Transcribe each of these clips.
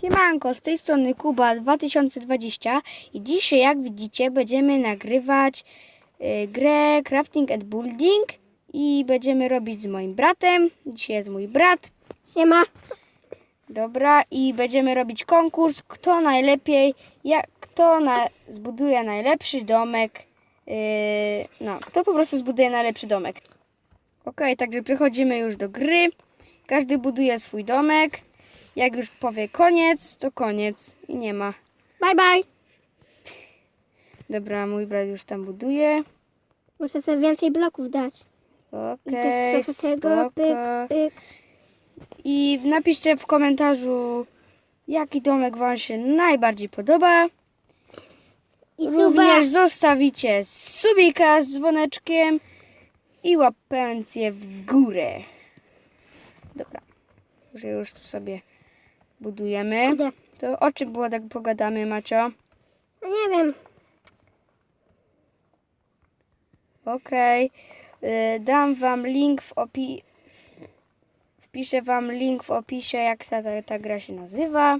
Siemanko, z tej strony Kuba 2020 i dzisiaj jak widzicie będziemy nagrywać y, grę Crafting and Building i będziemy robić z moim bratem. Dzisiaj jest mój brat. Siema. Dobra, i będziemy robić konkurs, kto najlepiej, jak, kto na, zbuduje najlepszy domek. Yy, no, kto po prostu zbuduje najlepszy domek. Ok, także przechodzimy już do gry. Każdy buduje swój domek. Jak już powie koniec, to koniec i nie ma. Bye bye. Dobra, mój brat już tam buduje. Muszę sobie więcej bloków dać. Okej, trochę tego. Pyk, pyk. I napiszcie w komentarzu, jaki domek Wam się najbardziej podoba. I Również suba. zostawicie subika z dzwoneczkiem i łapencję w górę. Dobra, że już tu sobie budujemy. Idę. To o czym było tak pogadamy, Macio? No nie wiem. Okej. Y, Dam wam link w opi... Wpiszę wam link w opisie, jak ta, ta, ta gra się nazywa.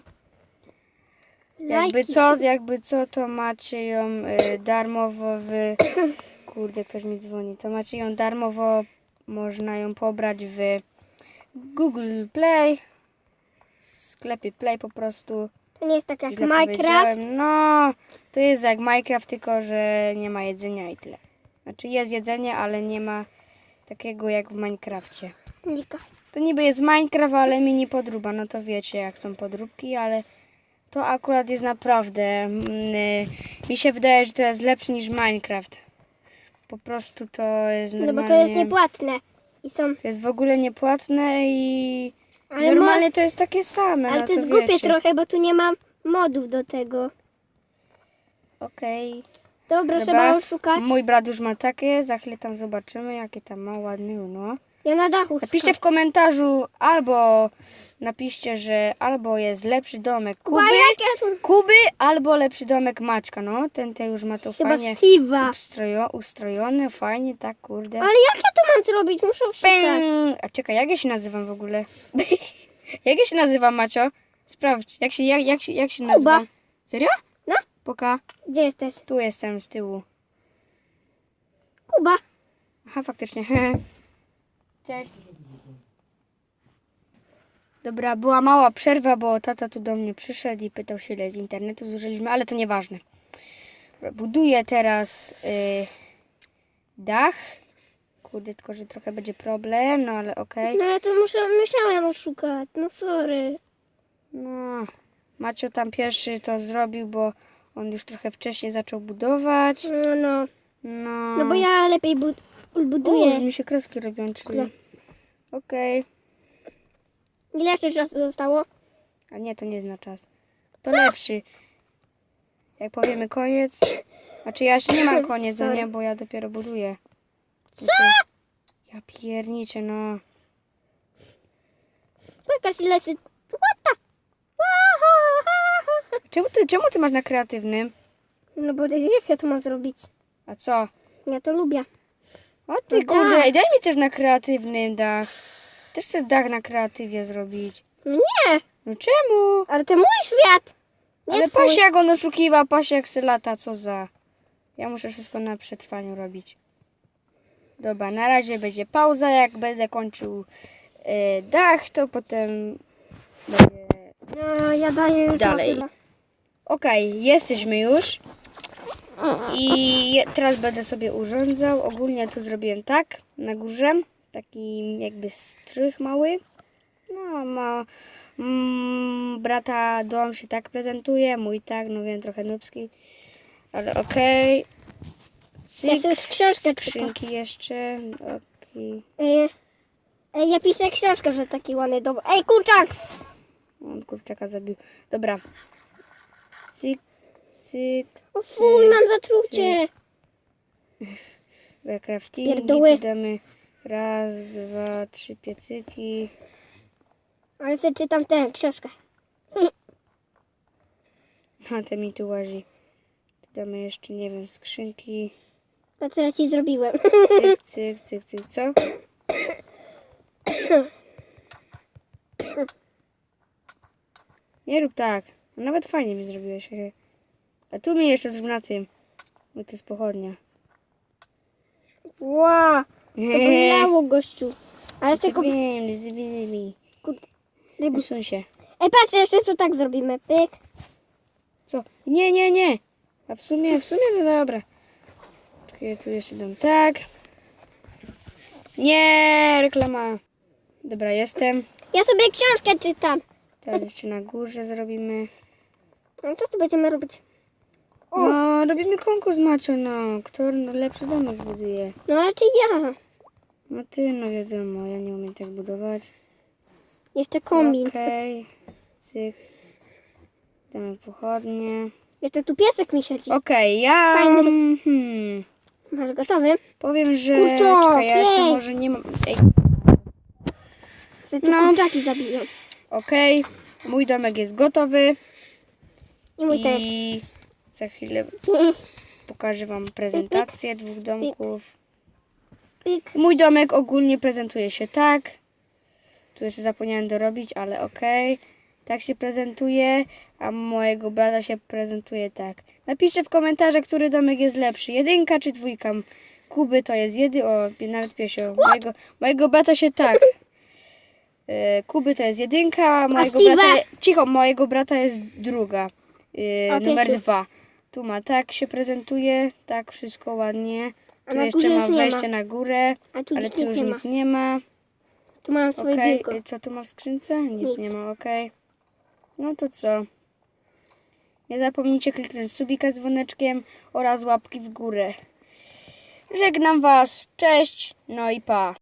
Jakby co, jakby co, to macie ją y, darmowo w... Kurde, ktoś mi dzwoni. To macie ją darmowo, można ją pobrać w Google Play. W sklepie Play po prostu. To nie jest tak jak Źle Minecraft. powiedziałem. No, to jest jak Minecraft, tylko że nie ma jedzenia i tyle. Znaczy jest jedzenie, ale nie ma takiego jak w Minecrafcie. Nika. To niby jest Minecraft, ale mini podróba. No to wiecie, jak są podróbki, ale to akurat jest naprawdę. mm, mi się wydaje, że to jest lepsze niż Minecraft. Po prostu to jest No bo to jest niepłatne. I są. to jest w ogóle niepłatne i Ale, normalnie mo... to jest takie same. ale no to jest wiecie. głupie trochę, bo tu nie ma modów do tego. Okej. Dobra, Dobra. trzeba oszukać. Mój brat już ma takie, za chwilę tam zobaczymy, jakie tam ma ładny, no. Ja na dachu Napiszcie w komentarzu albo napiszcie, że albo jest lepszy domek Kuby. Kuby albo lepszy domek Maćka, no. Ten, ten już ma to Chyba fajnie Steve'a. ustrojo, ustrojone, fajnie, tak, kurde. Ale jak ja to mam zrobić? Muszę oszukać. Pęk! A czekaj, jak ja się nazywam w ogóle? jak ja się nazywam, Macio? Sprawdź, jak się, jak, jak się, jak się Kuba. nazywam? Serio? No. Poka. Gdzie jesteś? Tu jestem z tyłu. Kuba. Aha, faktycznie. Cześć. Dobra, była mała przerwa, bo tata tu do mnie przyszedł i pytał się, ile z internetu zużyliśmy, ale to nieważne. Dobra, buduję teraz y, dach. Kurde, tylko że trochę będzie problem, no ale okej. No ale to muszę, musiałem oszukać. No sorry. No, Macio tam pierwszy to zrobił, bo on już trochę wcześniej zaczął budować. No, no. No, No bo ja lepiej bud O, buduję. już mi się kreski robią, czyli... Kurde. Okej. Ile jeszcze czasu zostało? A nie, to nie jest na czas. To lepszy. Jak powiemy koniec. Znaczy ja jeszcze nie mam koniec, no Sorry. nie, bo ja dopiero buduję. Co? Ja pierniczę, no. Pokaż ile the... Czemu ty, czemu ty masz na kreatywnym? No bo jak ja to mam zrobić? A co? Ja to lubię. O ty No kurde, dach. daj mi też na kreatywnym dach. Też chcę dach na kreatywie zrobić. No nie, No czemu? ale to mój świat. Nie Ale twój. Pasiak on oszukiwał, Pasiak se lata, co za... Ja muszę wszystko na przetrwaniu robić. Dobra, na razie będzie pauza, jak będę kończył e, dach, to potem będzie... No ja daję już Dalej. Okej, jesteśmy już. I teraz będę sobie urządzał. Ogólnie tu zrobiłem tak, na górze. Taki jakby strych mały. No, ma... Mm, brata dom się tak prezentuje, mój tak, no wiem, trochę nubski. Ale okej. Ja Cyk, sobie już książkę skrzynki jeszcze. Okej. Ej, ej, ja piszę książkę, że taki ładny dom. Ej, kurczak! On kurczaka zabił. Dobra. Cyk, cyk. O fuj, mam zatrucie. Dobra, craftingi, Pierdoły. tu damy raz, dwa, trzy piecyki. Ale sobie czytam tę książkę. A ten mi tu łazi. Tu damy jeszcze, nie wiem, skrzynki. A co ja ci zrobiłem? Cyk, cyk, cyk, cyk, co? Nie rób tak. Nawet fajnie mi zrobiłeś. hehe. A tu mi jeszcze zrób na tym. Bo to jest pochodnia. Wow, to bolało gościu. Ale z tego... Zbim, zbim. Kurde. Rybu. Usuń się. Ej, patrz, jeszcze co tak zrobimy. Pyk. Co? Nie, nie, nie. A w sumie, w sumie to dobra. Czekaj, tu jeszcze dam tak. Nie, reklama. Dobra, jestem. Ja sobie książkę czytam. Teraz jeszcze na górze zrobimy. No co tu będziemy robić? No, robimy konkurs Macio, no. Kto lepszy domek zbuduje? No raczej ja. No ty, no wiadomo, ja nie umiem tak budować. Jeszcze kombin. Okej, cyk. Damy pochodnie. Jeszcze tu piesek mi siedzi. Okej, ja... Fajny. Hmm, Masz gotowy? powiem, że... Kurczak, Czekaj, ja jeszcze jej. może nie mam... Ej, Sobie tu No. kurczaki zabiją. Okej, mój domek jest gotowy. I mój też. Za chwilę pokażę Wam prezentację dwóch domków. Mój domek ogólnie prezentuje się tak. Tu jeszcze zapomniałem dorobić, ale okej. Tak się prezentuje, a mojego brata się prezentuje tak. Napiszcie w komentarzach, który domek jest lepszy. Jedynka czy dwójka? Kuby to jest jedy... O, nawet piesio. Mojego, mojego brata się tak. E, Kuby to jest jedynka, mojego brata... Cicho, mojego brata jest druga. E, numer dwa. Tu ma tak się prezentuje, tak wszystko ładnie. Tu na jeszcze górze ma już nie wejście ma. na górę, A tu ale nic tu już nie ma. nic nie ma. Tu mam swoje Okej, biurko. co tu ma w skrzynce? Nic, Nic. nie ma, okej. No to co? Nie zapomnijcie kliknąć subika z dzwoneczkiem oraz łapki w górę. Żegnam Was, cześć, no i pa.